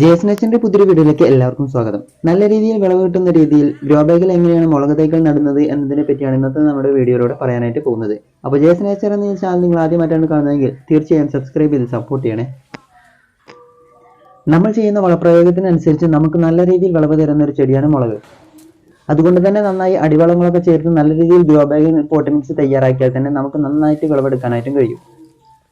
ജേസ്നെച്ചിന്റെ പുതിയൊരു വീഡിയോയിലേക്ക് എല്ലാവർക്കും സ്വാഗതം. നല്ല രീതിയിൽ വിളവ് കിട്ടുന്ന രീതിയിൽ ഗ്രോ ബാഗിൽ എങ്ങനെയാണ് മുളക് തൈകൾ നടുന്നത് എന്നതിനെ പറ്റിയാണ് ഇന്നത്തെ നമ്മുടെ വീഡിയോയിലൂടെ പറയാനായിട്ട് പോകുന്നത്. അപ്പോൾ ജേസ്നേച്ചർ എന്ന ഈ ചാനൽ നിങ്ങൾ ആദ്യമായിട്ടാണ് കാണുന്നതെങ്കിൽ തീർച്ചയായും സബ്സ്ക്രൈബ് ചെയ്ത് സപ്പോർട്ട് ചെയ്യണേ. നമ്മൾ ചെയ്യുന്ന വളപ്രയോഗത്തിനനുസരിച്ച് നമുക്ക് നല്ല രീതിയിൽ വിളവ് തരുന്ന ഒരു ചെടിയാണ് മുളക്. അതുകൊണ്ട് തന്നെ നന്നായി അടിവളങ്ങളൊക്കെ ചേർത്ത് നല്ല രീതിയിൽ ഗ്രോ ബാഗിൽ തയ്യാറാക്കിയാൽ തന്നെ നമുക്ക് നന്നായിട്ട് വിളവെടുക്കാനായിട്ടും കഴിയും.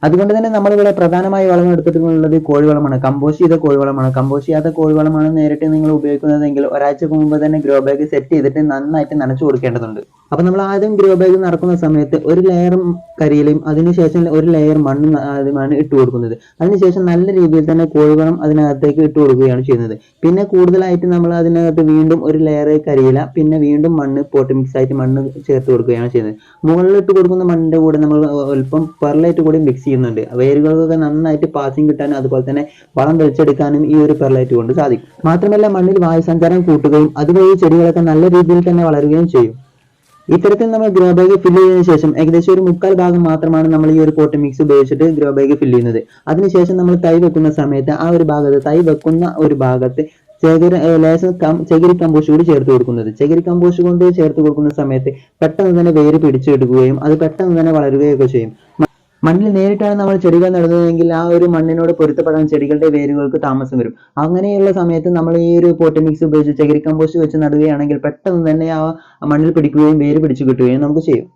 അതുകൊണ്ട് തന്നെ നമ്മളിവിടെ പ്രധാനമായി വളം എടുത്തിട്ടുള്ളത് കോഴിവളമാണ്. കമ്പോസ്റ്റ് ചെയ്ത കോഴിവളമാണ്. കമ്പോസ്റ്റ് ചെയ്യാത്ത കോഴിവളമാണ് നേരിട്ട് നിങ്ങൾ ഉപയോഗിക്കുന്നതെങ്കിൽ ഒരാഴ്ച മുമ്പ് തന്നെ ഗ്രോ ബാഗ് സെറ്റ് ചെയ്തിട്ട് നന്നായിട്ട് നനച്ചു കൊടുക്കേണ്ടതുണ്ട്. അപ്പൊ നമ്മൾ ആദ്യം ഗ്രോ ബാഗ് നടക്കുന്ന സമയത്ത് ഒരു ലെയർ കരിയിലും അതിനുശേഷം ഒരു ലെയർ മണ്ണും ആദ്യമാണ് ഇട്ട് കൊടുക്കുന്നത്. അതിനുശേഷം നല്ല രീതിയിൽ തന്നെ കോഴിവളം അതിനകത്തേക്ക് ഇട്ട് കൊടുക്കുകയാണ് ചെയ്യുന്നത്. പിന്നെ കൂടുതലായിട്ട് നമ്മൾ അതിനകത്ത് വീണ്ടും ഒരു ലെയർ കരിയില പിന്നെ വീണ്ടും മണ്ണ് പോട്ട് മിക്സ് ആയിട്ട് മണ്ണ് ചേർത്ത് കൊടുക്കുകയാണ് ചെയ്യുന്നത്. മുകളിലിട്ട് കൊടുക്കുന്ന മണ്ണിന്റെ കൂടെ നമ്മൾ അല്പം പെർലൈറ്റ് കൂടി മിക്സ് ചെയ്യുന്നുണ്ട്. വേരുകൾക്കൊക്കെ നന്നായിട്ട് പാസിങ് കിട്ടാനും അതുപോലെ തന്നെ വളം തെളിച്ചെടുക്കാനും ഈ ഒരു പെർലൈറ്റ് കൊണ്ട് സാധിക്കും. മാത്രമല്ല മണ്ണിൽ വായുസഞ്ചാരം കൂട്ടുകയും അതുവഴി ചെടികളൊക്കെ നല്ല രീതിയിൽ തന്നെ വളരുകയും ചെയ്യും. ഇത്തരത്തിൽ നമ്മൾ ഗ്രോ ബാഗ് ഫില്ല് ചെയ്തതിനു ശേഷം ഏകദേശം ഒരു മുക്കാൽ ഭാഗം മാത്രമാണ് നമ്മൾ ഈ ഒരു പോട്ട് മിക്സ് ഉപയോഗിച്ചിട്ട് ഗ്രോ ബാഗ് ഫില്ല് ചെയ്യുന്നത്. അതിനുശേഷം നമ്മൾ തൈ വെക്കുന്ന സമയത്ത് ആ ഒരു ഭാഗത്ത് തൈ വെക്കുന്ന ഒരു ഭാഗത്ത് ചകിരി ലേശം ചകിരി കമ്പോസ്റ്റ് കൂടി ചേർത്ത് കൊടുക്കുന്നത്. ചകിരി കമ്പോസ്റ്റ് കൊണ്ട് ചേർത്ത് കൊടുക്കുന്ന സമയത്ത് പെട്ടെന്ന് തന്നെ വേര് പിടിച്ചെടുക്കുകയും അത് പെട്ടെന്ന് തന്നെ വളരുകയൊക്കെ ചെയ്യും. മണ്ണിൽ നേരിട്ടാണ് നമ്മൾ ചെടികൾ നടുന്നതെങ്കിൽ ആ ഒരു മണ്ണിനോട് പൊരുത്തപ്പെടാൻ ചെടികളുടെ വേരുകൾക്ക് താമസം വരും. അങ്ങനെയുള്ള സമയത്ത് നമ്മൾ ഈ ഒരു പോട്ടമിക്സ് ഉപയോഗിച്ച് ചകിരി കമ്പോസ്റ്റ് വെച്ച് നടുകയാണെങ്കിൽ പെട്ടെന്ന് തന്നെ ആ മണ്ണിൽ പിടിക്കുകയും വേര് പിടിച്ചു കിട്ടുകയും നമുക്ക് ചെയ്യും.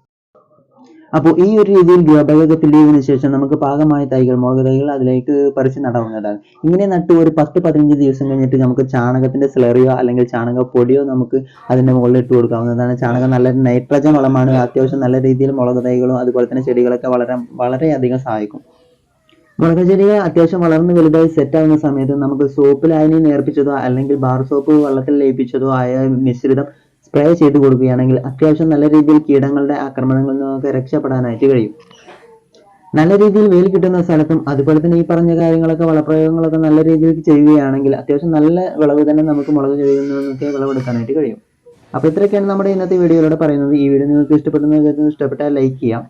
അപ്പോൾ ഈ ഒരു രീതിയിൽ ഫില്ല് ചെയ്തതിനു ശേഷം നമുക്ക് പാകമായ തൈകൾ മുളക് തൈകൾ അതിലേക്ക് പറിച്ച് നടാവുന്നതാണ്. ഇങ്ങനെ നട്ട് ഒരു പത്ത് പതിനഞ്ച് ദിവസം കഴിഞ്ഞിട്ട് നമുക്ക് ചാണകത്തിന്റെ സ്ലറിയോ അല്ലെങ്കിൽ ചാണകപ്പൊടിയോ നമുക്ക് അതിന്റെ മുകളിൽ ഇട്ട് കൊടുക്കാവുന്നതാണ്. ചാണകം നല്ല നൈട്രജൻ വളമാണ്. അത്യാവശ്യം നല്ല രീതിയിൽ മുളക് തൈകളും അതുപോലെ തന്നെ ചെടികളൊക്കെ വളരാൻ വളരെയധികം സഹായിക്കും. മുളക് ചെടികൾ അത്യാവശ്യം വളർന്ന് വലുതായി സെറ്റ് ആവുന്ന സമയത്ത് നമുക്ക് സോപ്പ് ലായനി നേർപ്പിച്ചതോ അല്ലെങ്കിൽ ബാർ സോപ്പ് വെള്ളത്തിൽ ലയിപ്പിച്ചതോ ആയ മിശ്രിതം സ്പ്രേ ചെയ്ത് കൊടുക്കുകയാണെങ്കിൽ അത്യാവശ്യം നല്ല രീതിയിൽ കീടങ്ങളുടെ ആക്രമണങ്ങളിൽ നമുക്ക് രക്ഷപ്പെടാനായിട്ട് കഴിയും. നല്ല രീതിയിൽ വെയിൽ കിട്ടുന്ന സ്ഥലത്തും അതുപോലെ തന്നെ ഈ പറഞ്ഞ കാര്യങ്ങളൊക്കെ വളപ്രയോഗങ്ങളൊക്കെ നല്ല രീതിയിൽ ചെയ്യുകയാണെങ്കിൽ അത്യാവശ്യം നല്ല വിളവ് തന്നെ നമുക്ക് മുളക് ചെടിയിൽ നിന്നൊക്കെ വിളവെടുക്കാനായിട്ട് കഴിയും. അപ്പോൾ ഇത്രയൊക്കെയാണ് നമ്മുടെ ഇന്നത്തെ വീഡിയോയിലൂടെ പറയുന്നത്. ഈ വീഡിയോ നിങ്ങൾക്ക് ഇഷ്ടപ്പെടുന്ന ഇഷ്ടപ്പെട്ടാൽ ലൈക്ക് ചെയ്യാം.